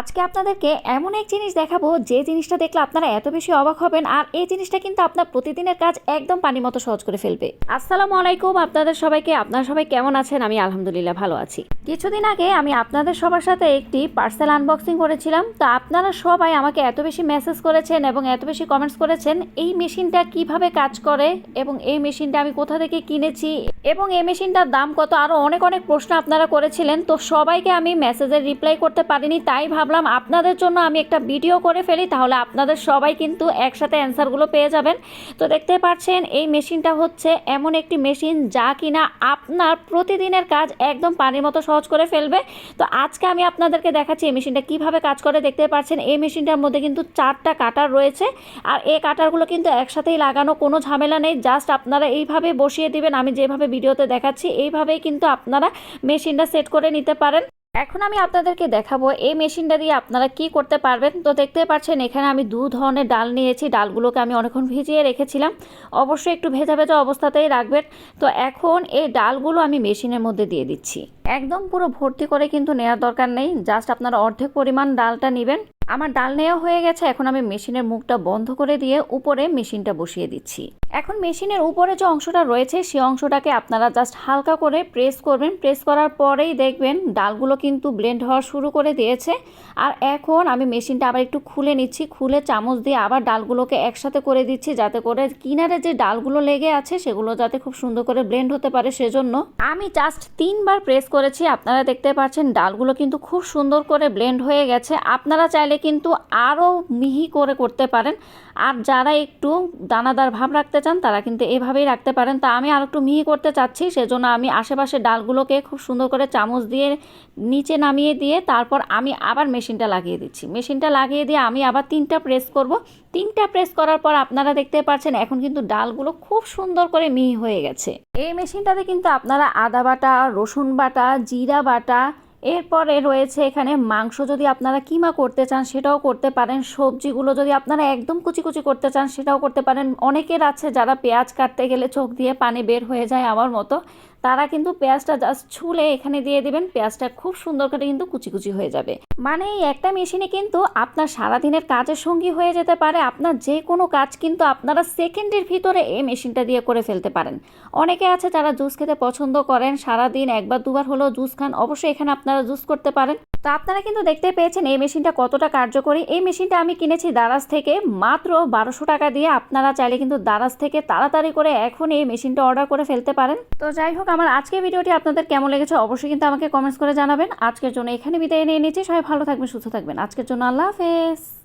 আজকে আপনাদেরকে এমন এক জিনিস দেখাবো, যে জিনিসটা দেখলে আপনারা এত বেশি অবাক হবেন আর এই জিনিসটা কিন্তু আপনার প্রতিদিনের কাজ একদম পানির মতো সহজ করে ফেলবে। আসসালামু আলাইকুম, আপনাদের সবাইকে, আপনারা সবাই কেমন আছেন? আমি আলহামদুলিল্লাহ ভালো আছি। কিছুদিন আগে আমি আপনাদের সবার সাথে একটি পার্সেল আনবক্সিং করেছিলাম, তো আপনারা সবাই আমাকে এত বেশি মেসেজ করেছেন এবং এত বেশি কমেন্টস করেছেন, এই মেশিনটা কীভাবে কাজ করে এবং এই মেশিনটা আমি কোথা থেকে কিনেছি এবং এই মেশিনটার দাম কত আরও অনেক অনেক প্রশ্ন আপনারা করেছিলেন, তো সবাইকে আমি মেসেজের রিপ্লাই করতে পারিনি, তাই ভাবলাম আপনাদের জন্য আমি একটা ভিডিও করে ফেলি, তাহলে আপনাদের সবাই কিন্তু একসাথে অ্যান্সারগুলো পেয়ে যাবেন। তো দেখতে পাচ্ছেন, এই মেশিনটা হচ্ছে এমন একটি মেশিন যা কিনা আপনার প্রতিদিনের কাজ একদম পানির মতো সহজ করে ফেলবে। তো আজকে আমি আপনাদেরকে দেখাচ্ছি এই মেশিনটা কীভাবে কাজ করে। দেখতে পাচ্ছেন, এই মেশিনটার মধ্যে কিন্তু চারটা কাটার রয়েছে, আর এই কাটারগুলো কিন্তু একসাথেই লাগানো, কোনো ঝামেলা নেই জাস্ট আপনারা এইভাবে বসিয়ে দিবেন, আমি যেভাবে ভিডিওতে দেখাচ্ছি, এইভাবেই কিন্তু আপনারা মেশিনটা সেট করে নিতে পারেন। এখন আমি আপনাদেরকে দেখাবো এই মেশিনটা দিয়ে আপনারা কি করতে পারবেন। তো দেখতে পাচ্ছেন, এখানে আমি দু ধরনের ডাল নিয়েছি। ডালগুলোকে আমি অনেকক্ষণ ভিজিয়ে রেখেছিলাম। অবশ্যই একটু ভেজা ভেজা অবস্থাতেই রাখবেন। তো এখন এই ডালগুলো আমি মেশিনের মধ্যে দিয়ে দিচ্ছি। একদম পুরো ভর্তি করে কিন্তু নেওয়ার দরকার নেই। জাস্ট আপনারা অর্ধেক পরিমাণ ডালটা নেবেন। আমার ডাল নেওয়া হয়ে গেছে, এখন আমি মেশিনের মুখটা বন্ধ করে দিয়ে উপরে মেশিনটা বসিয়ে দিচ্ছি। এখন মেশিনের উপরে যে অংশটা রয়েছে সেই অংশটাকে আপনারা জাস্ট হালকা করে প্রেস করবেন। প্রেস করার পরেই দেখবেন ডালগুলো কিন্তু ব্লেন্ড হওয়া শুরু করে দিয়েছে। আর এখন আমি মেশিনটা আবার একটু খুলে নিচ্ছি, খুলে চামচ দিয়ে আবার ডালগুলোকে একসাথে করে দিচ্ছি, যাতে করে কিনারে যে ডালগুলো লেগে আছে, সেগুলো যাতে খুব সুন্দর করে ব্লেন্ড হতে পারে সেজন্য। আমি জাস্ট তিনবার প্রেস করেছি, আপনারা দেখতে পাচ্ছেন ডালগুলো কিন্তু খুব সুন্দর করে ব্লেন্ড হয়ে গেছে। আপনারা চাইলে কিন্তু আরও মিহি করে করতে পারেন। আর যারা একটু দানাদার ভাব রাখতে চান, তারা কিন্তু এভাবেই রাখতে পারেন। তা আমি আর একটু মিহি করতে চাচ্ছি, সেজন্য আমি আশেপাশে ডালগুলোকে খুব সুন্দর করে চামচ দিয়ে নিচে নামিয়ে দিয়ে তারপর আমি আবার মেশিনটা লাগিয়ে দিচ্ছি। মেশিনটা লাগিয়ে দিয়ে আমি আবার তিনটা প্রেস করব। তিনটা প্রেস করার পর আপনারা দেখতে পাচ্ছেন, এখন কিন্তু ডালগুলো খুব সুন্দর করে মিহি হয়ে গেছে। এই মেশিনটাতে কিন্তু আপনারা আদা বাটা, রসুন বাটা, জিরা বাটা এরপরে রয়েছে এখানে মাংস, যদি আপনারা কিমা করতে চান সেটাও করতে পারেন। সবজিগুলো যদি আপনারা একদম কুচি কুচি করতে চান সেটাও করতে পারেন। অনেকের আছে যারা পেঁয়াজ কাটতে গেলে চোখ দিয়ে পানি বের হয়ে যায় আমার মতো। তারা কিন্তু পেঁয়াজটা জাস্ট ছুলে এখানে দিয়ে দেবেন। পেঁয়াজটা খুব সুন্দর করে কিন্তু কুচি কুচি হয়ে যাবে। মানে এই একটা মেশিনে কিন্তু আপনার সারাদিনের কাজের সঙ্গী হয়ে যেতে পারে। আপনার যে কোনো কাজ কিন্তু আপনারা সেকেন্ডের ভিতরে এই মেশিনটা দিয়ে করে ফেলতে পারেন। অনেকে আছে যারা জুস খেতে পছন্দ করেন, সারাদিন একবার, দুবার হলেও জুস খান, অবশ্যই এখানে আপনারা জুস করতে পারেন। তো আপনারা কিন্তু দেখতে পেয়েছেন এই মেশিনটা কতটা কার্যকরী। এই মেশিনটা আমি কিনেছি দারাজ থেকে মাত্র বারোশো টাকা দিয়ে। আপনারা চাইলে কিন্তু দারাজ থেকে তাড়াতাড়ি করে এখন এই মেশিনটা অর্ডার করে ফেলতে পারেন। তো যাই হোক আমার আজকের ভিডিওটি আপনাদের কেমন লেগেছে অবশ্যই কিন্তু আমাকে কমেন্টস করে জানাবেন। আজকের জন্য এখানে বিদায় নিয়ে নিচ্ছি। সবাই ভালো থাকবেন, সুস্থ থাকবেন। আজকের জন্য আল্লাহ হাফেজ।